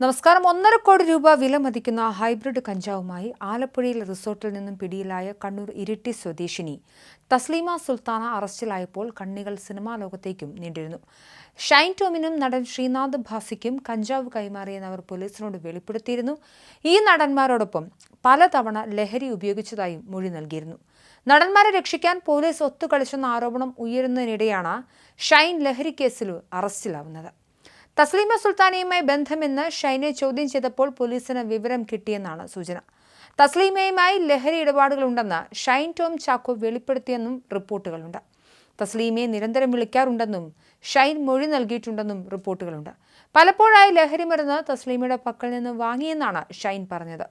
നമസ്കാരം. ഒന്നര കോടി രൂപ വില മതിക്കുന്ന ഹൈബ്രിഡ് കഞ്ചാവുമായി ആലപ്പുഴയിൽ റിസോർട്ടിൽ നിന്നും പിടിയിലായ കണ്ണൂർ ഇരിട്ടി സ്വദേശിനി. തസ്ലീമ സുൽത്താന അറസ്റ്റിലായപ്പോൾ കണ്ണികൾ സിനിമാ ലോകത്തേക്കും നീണ്ടിരുന്നു. ഷൈൻ ടോമിനും നടൻ ശ്രീനാഥ് ഭാസിക്കും കഞ്ചാവ് കൈമാറിയെന്ന് അവർ പോലീസിനോട് വെളിപ്പെടുത്തിയിരുന്നു. ഈ നടന്മാരോടൊപ്പം പലതവണ ലഹരി ഉപയോഗിച്ചതായും മൊഴി നൽകിയിരുന്നു. നടന്മാരെ രക്ഷിക്കാൻ പോലീസ് ഒത്തുകളിച്ചെന്ന ആരോപണം ഉയരുന്നതിനിടെയാണ് ഷൈൻ ലഹരി കേസിൽ അറസ്റ്റിലാവുന്നത്. തസ്ലീമ സുൽത്താനയുമായി ബന്ധമെന്ന് ഷൈനെ ചോദ്യം ചെയ്തപ്പോൾ പോലീസിന് വിവരം കിട്ടിയെന്നാണ് സൂചന. തസ്ലീമയുമായി ലഹരി ഇടപാടുകളുണ്ടെന്ന് ഷൈൻ ടോം ചാക്കോ വെളിപ്പെടുത്തിയെന്നും റിപ്പോർട്ടുകളുണ്ട്. തസ്ലീമയെ നിരന്തരം വിളിക്കാറുണ്ടെന്നും ഷൈൻ മൊഴി നൽകിയിട്ടുണ്ടെന്നും റിപ്പോർട്ടുകളുണ്ട്. പലപ്പോഴായി ലഹരി മരുന്ന് തസ്ലീമയുടെ പക്കൽ നിന്ന് വാങ്ങിയെന്നാണ് ഷൈൻ പറഞ്ഞത്.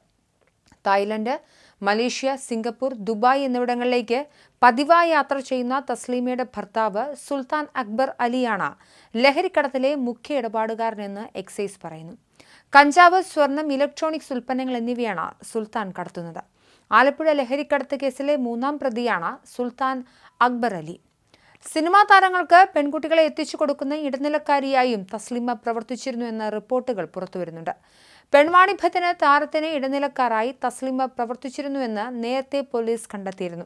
തായ്ലൻഡ് മലേഷ്യ സിംഗപ്പൂർ ദുബായ് എന്നിവിടങ്ങളിലേക്ക് പതിവായി യാത്ര ചെയ്യുന്ന തസ്ലീമയുടെ ഭർത്താവ് സുൽത്താൻ അക്ബർ അലിയാണ് ലഹരിക്കടത്തിലെ മുഖ്യ ഇടപാടുകാരനെന്ന് എക്സൈസ് പറയുന്നു. കഞ്ചാവ് സ്വർണം ഇലക്ട്രോണിക്സ് ഉൽപ്പന്നങ്ങൾ എന്നിവയാണ് സുൽത്താൻ കടത്തുന്നത്. ആലപ്പുഴ ലഹരിക്കടത്ത് കേസിലെ മൂന്നാം പ്രതിയാണ് സുൽത്താൻ അക്ബർ അലി. സിനിമാ താരങ്ങൾക്ക് പെൺകുട്ടികളെ എത്തിച്ചു കൊടുക്കുന്ന ഇടനിലക്കാരിയായും തസ്ലിമ പ്രവർത്തിച്ചിരുന്നു എന്ന റിപ്പോർട്ടുകൾ പുറത്തുവരുന്നുണ്ട്. പെൺവാണിഭത്തിന് താരത്തിന് ഇടനിലക്കാരായി തസ്ലിമ പ്രവർത്തിച്ചിരുന്നുവെന്ന് നേരത്തെ പോലീസ് കണ്ടെത്തിയിരുന്നു.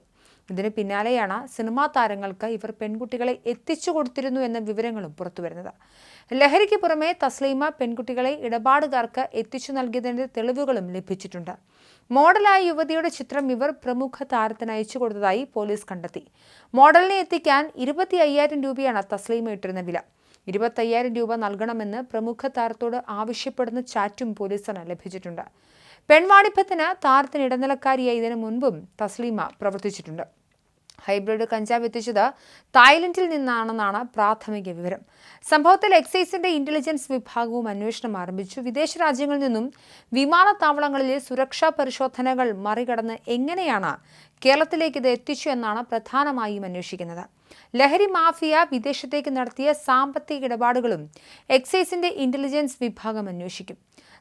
ഇതിന് പിന്നാലെയാണ് സിനിമാ താരങ്ങൾക്ക് ഇവർ പെൺകുട്ടികളെ എത്തിച്ചു കൊടുത്തിരുന്നു എന്ന വിവരങ്ങളും പുറത്തുവരുന്നത്. ലഹരിക്ക് പുറമെ തസ്ലീമ പെൺകുട്ടികളെ ഇടപാടുകാർക്ക് എത്തിച്ചു നൽകിയതിന്റെ തെളിവുകളും ലഭിച്ചിട്ടുണ്ട്. മോഡലായ യുവതിയുടെ ചിത്രം ഇവർ പ്രമുഖ താരത്തിന് അയച്ചു കൊടുത്തതായി പോലീസ് കണ്ടെത്തി. മോഡലിനെ എത്തിക്കാൻ ഇരുപത്തി അയ്യായിരം രൂപയാണ് തസ്ലീമ ഇട്ടിരുന്ന വില. ഇരുപത്തയ്യായിരം രൂപ നൽകണമെന്ന് പ്രമുഖ താരത്തോട് ആവശ്യപ്പെടുന്ന ചാറ്റും പോലീസിന് ലഭിച്ചിട്ടുണ്ട്. പെൺവാണിഭത്തിന് താരത്തിന് ഇടനിലക്കാരിയായി ഇതിനു മുൻപും തസ്ലീമ പ്രവർത്തിച്ചിട്ടുണ്ട്. ഹൈബ്രിഡ് കഞ്ചാവ് എത്തിച്ചത് തായ്ലൻഡിൽ നിന്നാണെന്നാണ് പ്രാഥമിക വിവരം. സംഭവത്തിൽ എക്സൈസിന്റെ ഇന്റലിജൻസ് വിഭാഗവും അന്വേഷണം ആരംഭിച്ചു. വിദേശ രാജ്യങ്ങളിൽ നിന്നും വിമാനത്താവളങ്ങളിലെ സുരക്ഷാ പരിശോധനകൾ മറികടന്ന് എങ്ങനെയാണ് കേരളത്തിലേക്ക് ഇത് എത്തിച്ചു എന്നാണ് പ്രധാനമായും അന്വേഷിക്കുന്നത്. ലഹരി മാഫിയ വിദേശത്തേക്ക് നടത്തിയ സാമ്പത്തിക ഇടപാടുകളും എക്സൈസിന്റെ ഇന്റലിജൻസ് വിഭാഗം അന്വേഷിക്കും.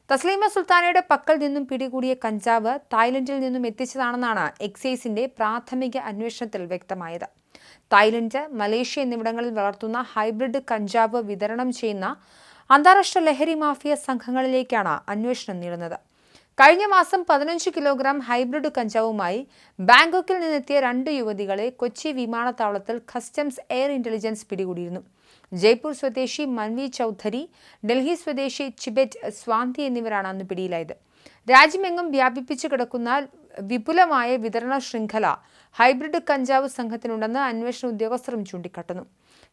തസ്ലീമ സുൽത്താനയുടെ പക്കൽ നിന്നും പിടികൂടിയ കഞ്ചാവ് തായ്ലൻഡിൽ നിന്നും എത്തിച്ചതാണെന്നാണ് എക്സൈസിന്റെ പ്രാഥമിക അന്വേഷണത്തിൽ വ്യക്തമായത്. തായ്ലൻഡ് മലേഷ്യ എന്നിവിടങ്ങളിൽ വളർത്തുന്ന ഹൈബ്രിഡ് കഞ്ചാവ് വിതരണം ചെയ്യുന്ന അന്താരാഷ്ട്ര ലഹരി മാഫിയ സംഘങ്ങളിലേക്കാണ് അന്വേഷണം നീളുന്നത്. കഴിഞ്ഞ മാസം പതിനഞ്ച് കിലോഗ്രാം ഹൈബ്രിഡ് കഞ്ചാവുമായി ബാങ്കോക്കിൽ നിന്നെത്തിയ രണ്ട് യുവതികളെ കൊച്ചി വിമാനത്താവളത്തിൽ കസ്റ്റംസ് എയർ ഇന്റലിജൻസ് പിടികൂടിയിരുന്നു. ജയ്പൂർ സ്വദേശി മൻവി ചൗധരി ഡൽഹി സ്വദേശി ചിബെറ്റ് സ്വാന്തി എന്നിവരാണ് അന്ന് പിടിയിലായത്. രാജ്യമെങ്ങും വ്യാപിപ്പിച്ചു കിടക്കുന്ന വിപുലമായ വിതരണ ശൃംഖല ഹൈബ്രിഡ് കഞ്ചാവ് സംഘത്തിനുണ്ടെന്ന് അന്വേഷണ ഉദ്യോഗസ്ഥരും ചൂണ്ടിക്കാട്ടുന്നു.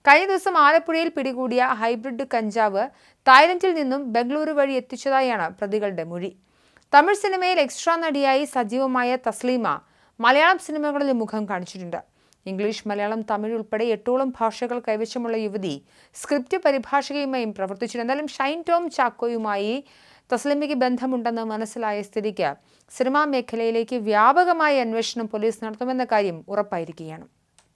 കഴിഞ്ഞ ദിവസം ആലപ്പുഴയിൽ പിടികൂടിയ ഹൈബ്രിഡ് കഞ്ചാവ് തായ്ലൻഡിൽ നിന്നും ബംഗളൂരു വഴി എത്തിച്ചതായാണ് പ്രതികളുടെ മൊഴി. തമിഴ് സിനിമയിൽ എക്സ്ട്രാ നടിയായി സജീവമായ തസ്ലീമ മലയാളം സിനിമകളിൽ മുഖം കാണിച്ചിട്ടുണ്ട്. ഇംഗ്ലീഷ് മലയാളം തമിഴ് ഉൾപ്പെടെ എട്ടോളം ഭാഷകൾ കൈവശമുള്ള യുവതി സ്ക്രിപ്റ്റ് പരിഭാഷകയുമായും പ്രവർത്തിച്ചിട്ടുണ്ട്. എന്നാലും ഷൈൻ ടോം ചാക്കോയുമായി തസ്ലിമയ്ക്ക് ബന്ധമുണ്ടെന്ന് മനസ്സിലായ സ്ഥിതിക്ക് സിനിമാ മേഖലയിലേക്ക് വ്യാപകമായ അന്വേഷണം പോലീസ് നടത്തുമെന്ന കാര്യം ഉറപ്പായിരിക്കുകയാണ്.